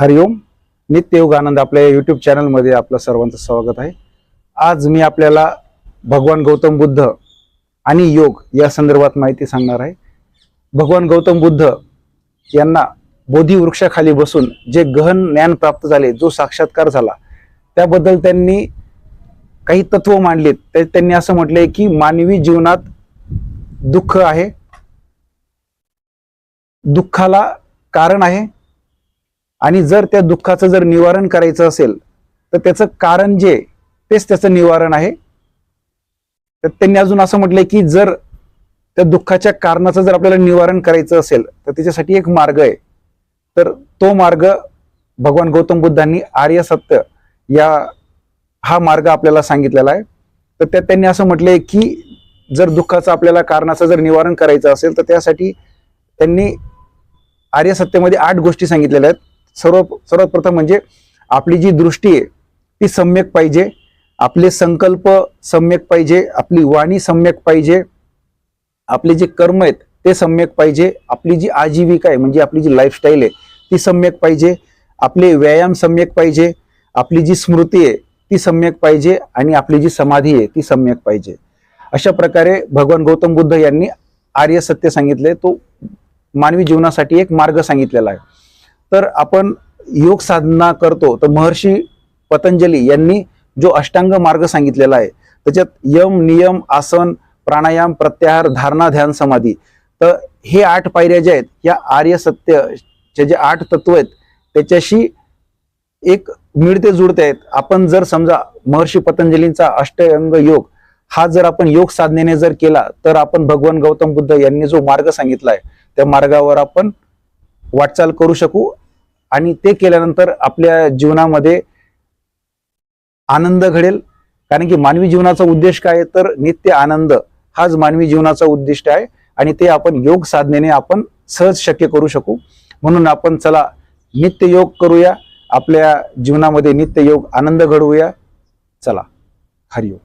हरिओम नित्य योग आनंद आपल्या यूट्यूब चॅनलमध्ये आपलं सर्वांचं स्वागत आहे. आज मी आपल्याला भगवान गौतम बुद्ध आणि योग या संदर्भात माहिती सांगणार आहे. भगवान गौतम बुद्ध यांना बोधी वृक्षाखाली बसून जे गहन ज्ञान प्राप्त झाले जो साक्षात्कार झाला त्याबद्दल त्यांनी काही तत्व मांडलीत. ते त्यांनी असं म्हटलंय की मानवी जीवनात दुःख आहे. दुःखाला कारण आहे. आणि जर त्या दुःखाचं जर निवारण करायचं असेल तर त्याचं कारण जे तेच त्याचं निवारण आहे. तर त्यांनी अजून असं म्हटलंय की जर त्या दुःखाच्या कारणाचं जर आपल्याला निवारण करायचं असेल तर त्याच्यासाठी एक मार्ग आहे. तर तो मार्ग भगवान गौतम बुद्धांनी आर्य सत्य या हा मार्ग आपल्याला सांगितलेला आहे. तर त्यात त्यांनी असं म्हटलंय की जर दुःखाचं आपल्याला कारणाचं जर निवारण करायचं असेल तर त्यासाठी त्यांनी आर्य सत्तेमध्ये आठ गोष्टी सांगितलेल्या आहेत. सर्व सर्वात प्रथम म्हणजे आपली जी दृष्टी आहे ती सम्यक पाहिजे. आपले संकल्प सम्यक पाहिजे. आपली वाणी सम्यक पाहिजे. आपले जे कर्म आहेत ते सम्यक पाहिजे. आपली जी आजीविका आहे म्हणजे आपली जी लाईफस्टाईल आहे ती सम्यक पाहिजे. आपले व्यायाम सम्यक पाहिजे. आपली जी स्मृती आहे ती सम्यक पाहिजे. आणि आपली जी समाधी आहे ती सम्यक पाहिजे. अशा प्रकारे भगवान गौतम बुद्ध यांनी आर्य सत्य सांगितले. तो मानवी जीवनासाठी एक मार्ग सांगितलेला आहे. तर आपण योग साधना करतो तर महर्षी पतंजली यांनी जो अष्टांग मार्ग सांगितलेला आहे त्याच्यात यम नियम आसन प्राणायाम प्रत्याहार धारणा ध्यान समाधी. तर हे आठ पायऱ्या ज्या आहेत या आर्य सत्यचे जे आठ तत्व आहेत त्याच्याशी एक मिळते जुळते आहेत. आपण जर समजा महर्षी पतंजलींचा अष्टअंग योग हा जर आपण योग साधनेने जर केला तर आपण भगवान गौतम बुद्ध यांनी जो मार्ग सांगितला आहे त्या मार्गावर आपण वाटचाल करू शकू आणि ते केल्यानंतर आपल्या जीवनामध्ये आनंद घडेल. कारण की मानवी जीवनाचा उद्देश काय आहे? तर नित्य आनंद हाच मानवी जीवनाचा उद्दिष्ट आहे. आणि ते आपण योग साधनेने आपण सहज शक्य करू शकू. म्हणून आपण चला नित्य योग करूया. आपल्या जीवनामध्ये नित्य योग आनंद घडवूया. चला. हरिओम.